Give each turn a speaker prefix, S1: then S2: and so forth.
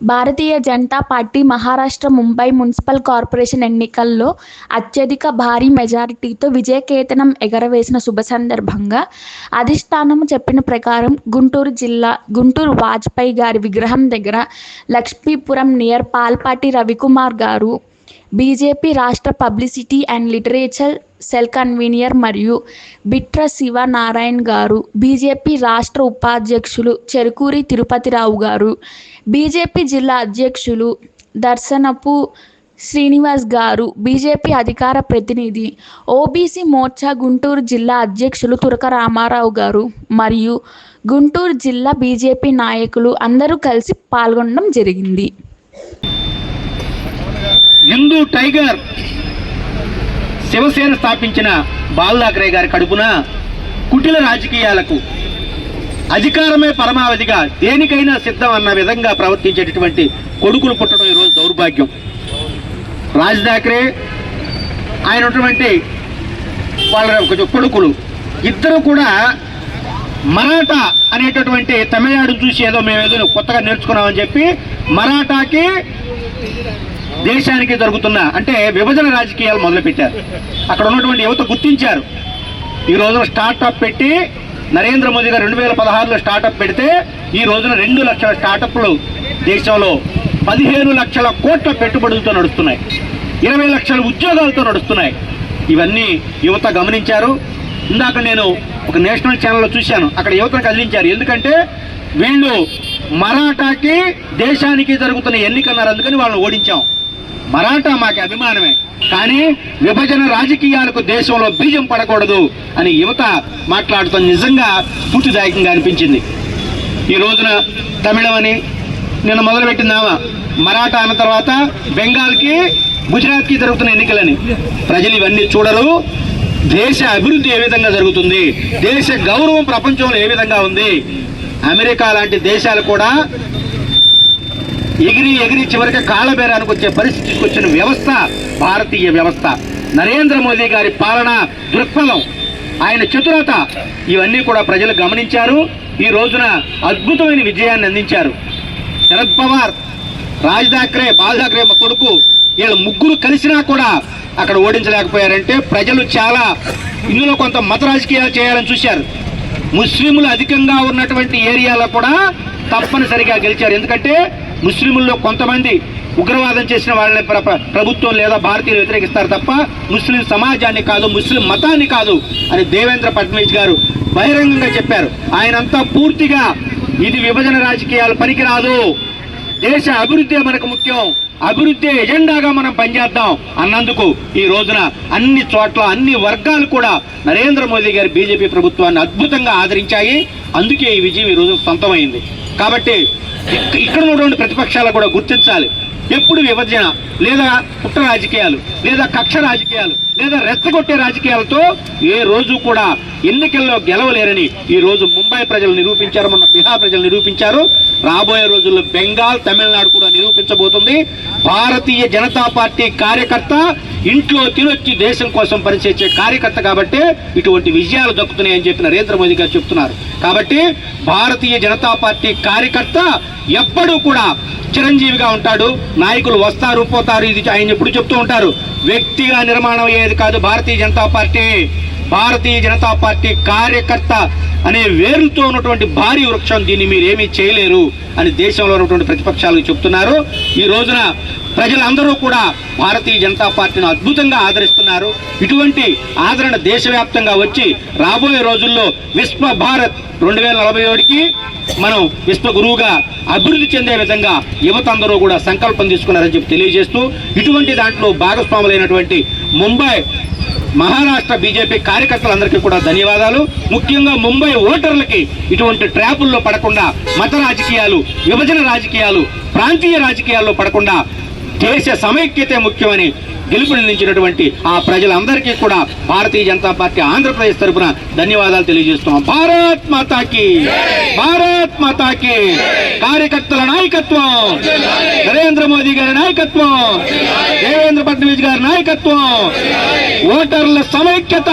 S1: Bharatiya Janata party Maharashtra Mumbai municipal corporation ఎన్నికల్లో అత్యధిక భారీ మెజారిటీతో విజయకేతనం ఎగరవేసిన శుభ సందర్భంగా అధిష్టానం చెప్పిన ప్రకారం గుంటూరు జిల్లా గుంటూరు వాజ్పేయి గారి విగ్రహం దగ్గర లక్ష్మీపురం నియర్ పాల్పాటి రవికుమార్ గారు బీజేపీ రాష్ట్ర publicity and literature cell convener మరియు బిట్ర శివ నారాయణ్ గారు బీజేపీ రాష్ట్ర ఉపాధ్యక్షులు చెరుకూరి తిరుపతిరావు గారు బీజేపీ జిల్లా అధ్యక్షులు దర్శనపు శ్రీనివాస్ గారు బీజేపీ అధికార ప్రతినిధి ఓబీసీ మోర్చా గుంటూరు జిల్లా అధ్యక్షులు తురక రామారావు గారు మరియు గుంటూరు జిల్లా బీజేపీ నాయకులు అందరూ కలిసి పాల్గొనడం జరిగింది.
S2: హిందూ టైగర్ శివసేన స్థాపించిన బాల్ ఠాకరే గారి కడుపున కుటిల రాజకీయాలకు అధికారమే పరమావధిగా దేనికైనా సిద్ధం అన్న విధంగా ప్రవర్తించేటటువంటి కొడుకులు పుట్టడం ఈరోజు దౌర్భాగ్యం. రాజ్ ఠాకరే ఆయన ఉన్నటువంటి వాళ్ళ కొడుకులు ఇద్దరు కూడా మరాఠా అనేటటువంటి తమిళనాడు చూసి ఏదో మేము ఏదో కొత్తగా నేర్చుకున్నామని చెప్పి మరాఠాకి దేశానికి జరుగుతున్న అంటే విభజన రాజకీయాలు మొదలుపెట్టారు. అక్కడ ఉన్నటువంటి యువత గుర్తించారు. ఈ రోజున స్టార్టప్ పెట్టి నరేంద్ర మోదీ గారు రెండు వేల పదహారులో స్టార్టప్ పెడితే ఈ రోజున రెండు లక్షల స్టార్టప్లు దేశంలో పదిహేను లక్షల కోట్ల పెట్టుబడులతో నడుస్తున్నాయి. ఇరవై లక్షల ఉద్యోగాలతో నడుస్తున్నాయి. ఇవన్నీ యువత గమనించారు. ఇందాక నేను ఒక నేషనల్ ఛానల్లో చూశాను. అక్కడ యువతను కదిలించారు. ఎందుకంటే వీళ్ళు మరాఠాకి దేశానికి జరుగుతున్న ఎన్నికన్నారు. అందుకని వాళ్ళని ఓడించాం. మరాఠా మాకు అభిమానమే. కానీ విభజన రాజకీయాలకు దేశంలో బీజం పడకూడదు అని యువత మాట్లాడటం నిజంగా స్ఫూర్తిదాయకంగా అనిపించింది. ఈ రోజున తమిళమని నిన్న మొదలుపెట్టిందామా? మరాఠా అన్న తర్వాత బెంగాల్కి గుజరాత్కి జరుగుతున్న ఎన్నికలని. ప్రజలు ఇవన్నీ చూడరు. దేశ అభివృద్ధి ఏ విధంగా జరుగుతుంది? దేశ గౌరవం ప్రపంచంలో ఏ విధంగా ఉంది? అమెరికా లాంటి దేశాలు కూడా ఎగిరి ఎగిరి చివరికి కాళ్ళబేరానికి వచ్చే పరిస్థితి తీసుకొచ్చిన వ్యవస్థ భారతీయ వ్యవస్థ. నరేంద్ర మోదీ గారి పాలన దృక్పథం ఆయన చతురత ఇవన్నీ కూడా ప్రజలు గమనించారు. ఈ రోజున అద్భుతమైన విజయాన్ని అందించారు. శరద్ పవార్ రాజ్ ఠాక్రే బాల్ ఠాక్రే మా కొడుకు వీళ్ళ ముగ్గురు కలిసినా కూడా అక్కడ ఓడించలేకపోయారంటే ప్రజలు చాలా ఇందులో కొంత మత రాజకీయాలు చేయాలని చూశారు. ముస్లింలు అధికంగా ఉన్నటువంటి ఏరియాలో కూడా తప్పనిసరిగా గెలిచారు. ఎందుకంటే ముస్లింల్లో కొంతమంది ఉగ్రవాదం చేసిన వాళ్ళని ప్రభుత్వం లేదా భారతీయులు వ్యతిరేకిస్తారు తప్ప ముస్లిం సమాజాన్ని కాదు ముస్లిం మతాన్ని కాదు అని దేవేంద్ర ఫడ్నవీస్ గారు బహిరంగంగా చెప్పారు. ఆయనంతా పూర్తిగా ఇది విభజన రాజకీయాలు పనికిరాదు. దేశ అభివృద్ధి మనకు ముఖ్యం. అభివృద్ధి ఎజెండాగా మనం పనిచేద్దాం అన్నందుకు ఈ రోజున అన్ని చోట్ల అన్ని వర్గాలు కూడా నరేంద్ర మోదీ గారి బీజేపీ ప్రభుత్వాన్ని అద్భుతంగా ఆదరించాయి. అందుకే ఈ విజయం ఈ రోజు సొంతమైంది. కాబట్టి ఇక్కడ ఉన్నటువంటి ప్రతిపక్షాలు కూడా గుర్తించాలి. ఎప్పుడు విభజన లేదా కుట్ర రాజకీయాలు లేదా కక్ష రాజకీయాలు లేదా రెచ్చగొట్టే రాజకీయాలతో ఏ రోజు కూడా ఎన్నికల్లో గెలవలేరని ఈ రోజు ముంబై ప్రజలు నిరూపించారు మొన్న బీహార్ ప్రజలు నిరూపించారు. రాబోయే రోజుల్లో బెంగాల్ తమిళనాడు కూడా నిరూపించబోతుంది. భారతీయ జనతా పార్టీ కార్యకర్త ఇంట్లో తినొచ్చి దేశం కోసం పనిచేసే కార్యకర్త కాబట్టి ఇటువంటి విజయాలు దక్కుతున్నాయని చెప్పి నరేంద్ర మోదీ గారు చెప్తున్నారు. కాబట్టి భారతీయ జనతా పార్టీ కార్యకర్త ఎప్పుడూ కూడా చిరంజీవిగా ఉంటాడు నాయకులు వస్తారు పోతారు ఇది ఆయన ఎప్పుడు చెప్తూ ఉంటారు. వ్యక్తిగా నిర్మాణం అయ్యేది కాదు భారతీయ జనతా పార్టీ. భారతీయ జనతా పార్టీ కార్యకర్త అనే వేరుతో ఉన్నటువంటి భారీ వృక్షం దీన్ని మీరు ఏమీ చేయలేరు అని దేశంలో ఉన్నటువంటి ప్రతిపక్షాలు చెప్తున్నారు. ఈ రోజున ప్రజలందరూ కూడా భారతీయ జనతా పార్టీని అద్భుతంగా ఆదరిస్తున్నారు. ఇటువంటి ఆదరణ దేశవ్యాప్తంగా వచ్చి రాబోయే రోజుల్లో విశ్వ భారత్ రెండు వేల నలభై ఏడుకి మనం విశ్వ గురువుగా అభివృద్ధి చెందే విధంగా యువత అందరూ కూడా సంకల్పం తీసుకున్నారని చెప్పి తెలియజేస్తూ ఇటువంటి దాంట్లో భాగస్వాములైనటువంటి ముంబై మహారాష్ట్ర బీజేపీ కార్యకర్తలందరికీ కూడా ధన్యవాదాలు. ముఖ్యంగా ముంబై ఓటర్లకి ఇటువంటి ట్రాపుల్లో పడకుండా మత రాజకీయాలు విభజన రాజకీయాలు ప్రాంతీయ రాజకీయాల్లో పడకుండా దేశ సమైక్యతే ముఖ్యమని గెలుపునించినటువంటి ఆ ప్రజలందరికీ కూడా భారతీయ జనతా పార్టీ ఆంధ్రప్రదేశ్ తరఫున ధన్యవాదాలు తెలియజేస్తున్నాం. భారత్ మాతాకి భారత్ మాతాకి కార్యకర్తల నాయకత్వం నరేంద్ర మోదీ గారి నాయకత్వం దేవేంద్ర ఫడ్నవీస్ గారి నాయకత్వం ఓటర్ల సమైక్యత.